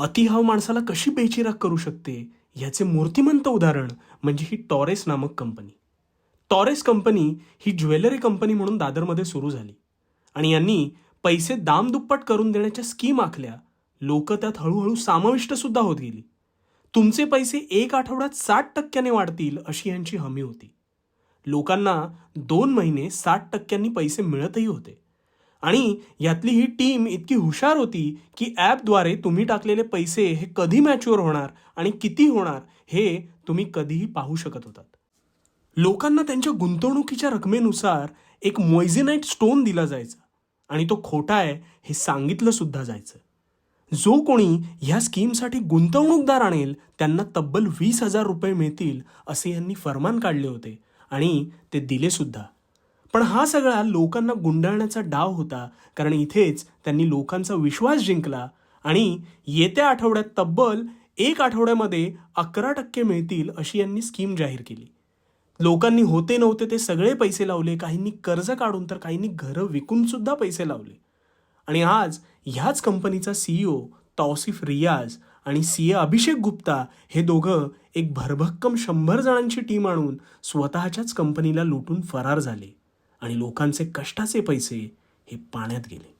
अतिहाव माणसाला कशी बेचिराग करू शकते? याचे मूर्तिमंत उदाहरण म्हणजे ही टॉरेस नामक कंपनी. टॉरेस कंपनी ही ज्वेलरी कंपनी म्हणून दादरमध्ये सुरू झाली. आणि यांनी पैसे दामदुप्पट करून देण्याच्या स्कीम आखल्या. लोक त्यात हळूहळू समाविष्ट सुद्धा होत गेली. तुमचे पैसे एक आठवड्यात साठ टक्क्याने वाढतील अशी यांची हमी होती. लोकांना दोन महिने साठ टक्क्यांनी पैसे मिळतही होते. आणि यातली ही टीम इतकी हुशार होती की ॲपद्वारे तुम्ही टाकलेले पैसे हे कधी मॅच्युअर होणार आणि किती होणार हे तुम्ही कधीही पाहू शकत होतात. लोकांना त्यांच्या गुंतवणुकीच्या रकमेनुसार एक मोयझिनाईट स्टोन दिला जायचा आणि तो खोटा आहे हे सांगितलं सुद्धा जायचं. जो कोणी ह्या स्कीमसाठी गुंतवणूकदार आणेल त्यांना तब्बल वीस हजार रुपये मिळतील असे यांनी फरमान काढले होते आणि ते दिले सुद्धा. पण हा सगळा लोकांना गुंडाळण्याचा डाव होता कारण इथेच त्यांनी लोकांचा विश्वास जिंकला आणि येत्या आठवड्यात तब्बल एक आठवड्यामध्ये अकरा टक्के मिळतील अशी यांनी स्कीम जाहीर केली. लोकांनी होते नव्हते ते सगळे पैसे लावले काहींनी कर्ज काढून तर काहींनी घरं विकूनसुद्धा पैसे लावले. आणि आज ह्याच कंपनीचा सीईओ तौसिफ रियाज आणि सी ए अभिषेक गुप्ता हे दोघं एक भरभक्कम शंभर जणांची टीम आणून स्वतःच्याच कंपनीला लुटून फरार झाले. आणि लोकांचे कष्टाचे पैसे हे पाण्यात गेले.